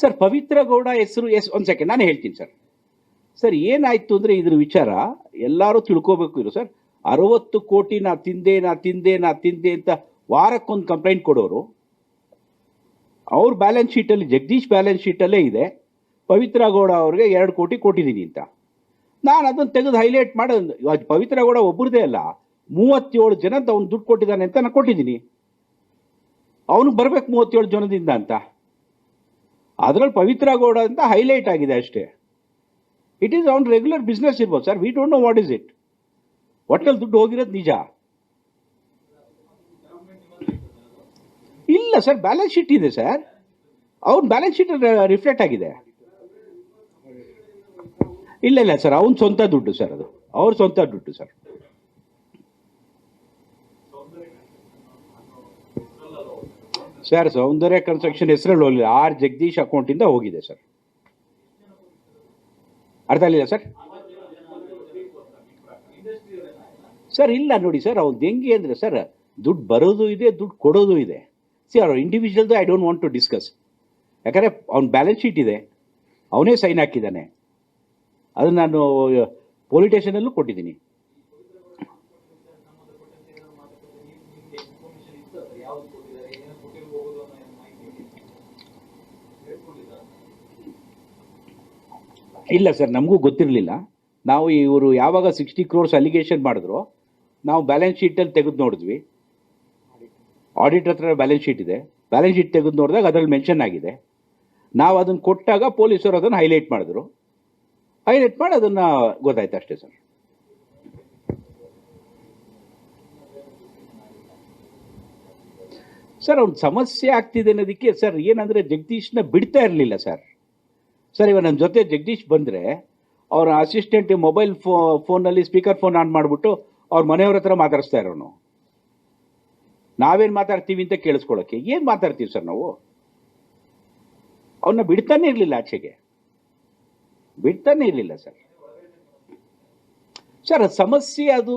Sir, Pavithra Gowda ಹೆಸರು S, ಒಂದು second ನಾನು ಹೇಳ್ತೀನಿ ಸರ್. ಸರ್, ಏನಾಯ್ತು ಅಂದರೆ ಇದ್ರ ವಿಚಾರ ಎಲ್ಲರೂ ತಿಳ್ಕೋಬೇಕು ಇರು ಸರ್. ಅರವತ್ತು ಕೋಟಿ ನಾ ತಿಂದೆ ನಾ ತಿಂದೆ ನಾ ತಿಂದೆ ಅಂತ ವಾರಕ್ಕೊಂದು ಕಂಪ್ಲೇಂಟ್ ಕೊಡೋರು, ಅವ್ರ ಬ್ಯಾಲೆನ್ಸ್ ಶೀಟಲ್ಲಿ ಜಗದೀಶ್ ಬ್ಯಾಲೆನ್ಸ್ ಶೀಟಲ್ಲೇ ಇದೆ, ಪವಿತ್ರ ಗೌಡ ಅವ್ರಿಗೆ ಎರಡು ಕೋಟಿ ಕೊಟ್ಟಿದ್ದೀನಿ ಅಂತ. ನಾನು ಅದನ್ನು ತೆಗೆದು ಹೈಲೈಟ್ ಮಾಡೋದು ಪವಿತ್ರ ಗೌಡ ಒಬ್ಬರದೇ ಅಲ್ಲ, ಮೂವತ್ತೇಳು ಜನ ಅವ್ನು ದುಡ್ಡು ಕೊಟ್ಟಿದ್ದಾನೆ ಅಂತ ನಾನು ಕೊಟ್ಟಿದ್ದೀನಿ. ಅವನಿಗೆ ಬರ್ಬೇಕು ಮೂವತ್ತೇಳು ಜನದಿಂದ ಅಂತ. ಅದರಲ್ಲಿ ಪವಿತ್ರ ಗೌಡ ಅಂತ ಹೈಲೈಟ್ ಆಗಿದೆ ಅಷ್ಟೇ. ಇಟ್ ಈಸ್ ಅವ್ನ ರೆಗ್ಯುಲರ್ ಬಿಸ್ನೆಸ್ ಇರ್ಬೋದು sir we don't know what is it ಒಟ್ಟಲ್ಲಿ ದುಡ್ಡು ಹೋಗಿರೋದು ನಿಜ. ಇಲ್ಲ ಸರ್ ಬ್ಯಾಲೆನ್ಸ್ ಶೀಟ್ ಇದೆ ಸರ್ ಅವ್ನ ಬ್ಯಾಲೆನ್ಸ್ ಶೀಟ್ ರಿಫ್ಲೆಕ್ಟ್ ಆಗಿದೆ. ಇಲ್ಲ ಇಲ್ಲ ಸರ್ ಅವ್ನ ಸ್ವಂತ ದುಡ್ಡು ಸರ್ ಅದು. ಅವ್ರ ಸ್ವಂತ ದುಡ್ಡು ಸರ್ ಸರ್ ಸೌಂದರ್ಯ ಕನ್ಸ್ಟ್ರಕ್ಷನ್ ಹೆಸರಲ್ಲಿ ಹೋಗಲಿಲ್ಲ ಆರ್ ಜಗದೀಶ್ ಅಕೌಂಟಿಂದ ಹೋಗಿದೆ ಸರ್ ಅರ್ಥ ಆಗಲಿಲ್ಲ ಸರ್ ಸರ್ ಇಲ್ಲ ನೋಡಿ ಸರ್ ಅವ್ರದ್ದು ಹೆಂಗೆ ಅಂದರೆ ಸರ್ ದುಡ್ಡು ಬರೋದು ಇದೆ, ದುಡ್ಡು ಕೊಡೋದು ಇದೆ. ಸಿ ಅವ್ರ ಇಂಡಿವಿಜುವಲ್ದು I don't want to discuss ಯಾಕಂದರೆ ಅವ್ನ ಬ್ಯಾಲೆನ್ಸ್ ಶೀಟ್ ಇದೆ. ಅವನೇ ಸೈನ್ ಹಾಕಿದ್ದಾನೆ. ಅದನ್ನು ನಾನು ಪೊಲೀಸ್ ಸ್ಟೇಷನಲ್ಲೂ ಕೊಟ್ಟಿದ್ದೀನಿ. ಇಲ್ಲ ಸರ್, ನಮಗೂ ಗೊತ್ತಿರಲಿಲ್ಲ. ನಾವು ಇವರು ಯಾವಾಗ ಸಿಕ್ಸ್ಟಿ ಕ್ರೋರ್ಸ್ ಅಲಿಗೇಷನ್ ಮಾಡಿದ್ರು, ನಾವು ಬ್ಯಾಲೆನ್ಸ್ ಶೀಟಲ್ಲಿ ತೆಗೆದು ನೋಡಿದ್ವಿ. ಆಡಿಟ್ ಹತ್ರ ಬ್ಯಾಲೆನ್ಸ್ ಶೀಟ್ ಇದೆ. ಬ್ಯಾಲೆನ್ಸ್ ಶೀಟ್ ತೆಗೆದು ನೋಡಿದಾಗ ಅದರಲ್ಲಿ ಮೆನ್ಷನ್ ಆಗಿದೆ. ನಾವು ಅದನ್ನು ಕೊಟ್ಟಾಗ ಪೊಲೀಸರು ಅದನ್ನು ಹೈಲೈಟ್ ಮಾಡಿದ್ರು. ಹೈಲೈಟ್ ಮಾಡಿ ಅದನ್ನು ಗೊತ್ತಾಯ್ತು ಅಷ್ಟೇ ಸರ್. ಸರ್, ಅವ್ನ ಸಮಸ್ಯೆ ಆಗ್ತಿದೆ ಅನ್ನೋದಕ್ಕೆ ಸರ್, ಏನಂದರೆ ಜಗದೀಶ್ನ ಬಿಡ್ತಾ ಇರಲಿಲ್ಲ ಸರ್. ಸರ್, ಇವಾಗ ನನ್ನ ಜೊತೆ ಜಗದೀಶ್ ಬಂದರೆ ಅವರ ಅಸಿಸ್ಟೆಂಟ್ ಮೊಬೈಲ್ ಫೋ ಫೋನಲ್ಲಿ ಸ್ಪೀಕರ್ ಫೋನ್ ಆನ್ ಮಾಡಿಬಿಟ್ಟು ಅವ್ರ ಮನೆಯವ್ರ ಹತ್ರ ಮಾತಾಡಿಸ್ತಾ ಇರೋನು. ನಾವೇನು ಮಾತಾಡ್ತೀವಿ ಅಂತ ಕೇಳಿಸ್ಕೊಳ್ಳೋಕ್ಕೆ ಏನು ಮಾತಾಡ್ತೀವಿ ಸರ್ ನಾವು? ಅವನ್ನ ಬಿಡ್ತಾನೆ ಇರಲಿಲ್ಲ ಆಚೆಗೆ. ಬಿಡ್ತಾನೆ ಇರಲಿಲ್ಲ ಸರ್. ಸರ್, ಸಮಸ್ಯೆ ಅದು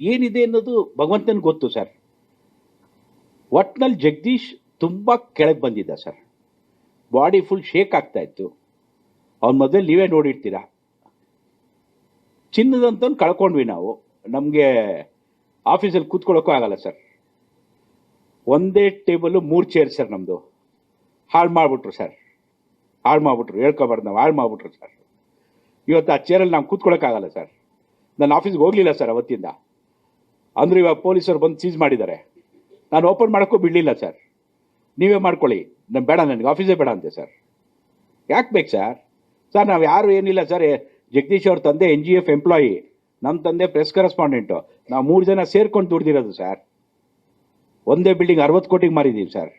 ಏನಿದೆ ಅನ್ನೋದು ಭಗವಂತನಿಗೆ ಗೊತ್ತು ಸರ್. ಒಟ್ನಲ್ಲಿ ಜಗದೀಶ್ ತುಂಬ ಕೆಳಗೆ ಬಂದಿದ್ದ ಸರ್. ಬಾಡಿ ಫುಲ್ ಶೇಕ್ ಆಗ್ತಾ ಇತ್ತು. ಅವ್ನ ಮೊದಲು ನೀವೇ ನೋಡಿರ್ತೀರಾ? ಚಿನ್ನದಂತ ಕಳ್ಕೊಂಡ್ವಿ ನಾವು. ನಮಗೆ ಆಫೀಸಲ್ಲಿ ಕೂತ್ಕೊಳ್ಳೋಕ್ಕೂ ಆಗಲ್ಲ ಸರ್. ಒಂದೇ ಟೇಬಲು ಮೂರು ಚೇರ್ ಸರ್ ನಮ್ಮದು ಹಾಳು ಮಾಡಿಬಿಟ್ರು ಸರ್. ಹಾಳು ಮಾಡಿಬಿಟ್ರು. ಹೇಳ್ಕೊಬಾರ್ದು ನಾವು. ಹಾಳು ಮಾಡಿಬಿಟ್ರು ಸರ್. ಇವತ್ತು ಆ ಚೇರಲ್ಲಿ ನಾವು ಕೂತ್ಕೊಳ್ಳೋಕ್ಕಾಗಲ್ಲ ಸರ್. ನಾನು ಆಫೀಸ್ಗೆ ಹೋಗಲಿಲ್ಲ ಸರ್ ಅವತ್ತಿಂದ. ಅಂದರೆ ಇವಾಗ ಪೊಲೀಸರು ಬಂದು ಸೀಸ್ ಮಾಡಿದ್ದಾರೆ. ನಾನು ಓಪನ್ ಮಾಡೋಕ್ಕೂ ಬಿಡಲಿಲ್ಲ ಸರ್ ನೀವೇ ಮಾಡ್ಕೊಳ್ಳಿ. ನಾನು ಬೇಡ, ನನಗೆ ಆಫೀಸೇ ಬೇಡ ಅಂತೆ ಸರ್ ಯಾಕೆ ಬೇಕು ಸರ್ ಸರ್ ನಾವು ಯಾರು ಏನಿಲ್ಲ ಸರ್ ಜಗದೀಶ್ ಅವ್ರ ತಂದೆ ಎನ್ ಜಿ ಎಫ್ ಎಂಪ್ಲಾಯಿ ನಮ್ಮ ತಂದೆ ಪ್ರೆಸ್ ಕರೆಸ್ಪಾಂಡೆಂಟು ನಾವು ಮೂರು ಜನ ಸೇರ್ಕೊಂಡು ದುಡ್ದಿರೋದು ಸರ್ ಒಂದೇ ಬಿಲ್ಡಿಂಗ್ ಅರವತ್ತು ಕೋಟಿಗೆ ಮಾರಿದ್ದೀವಿ ಸರ್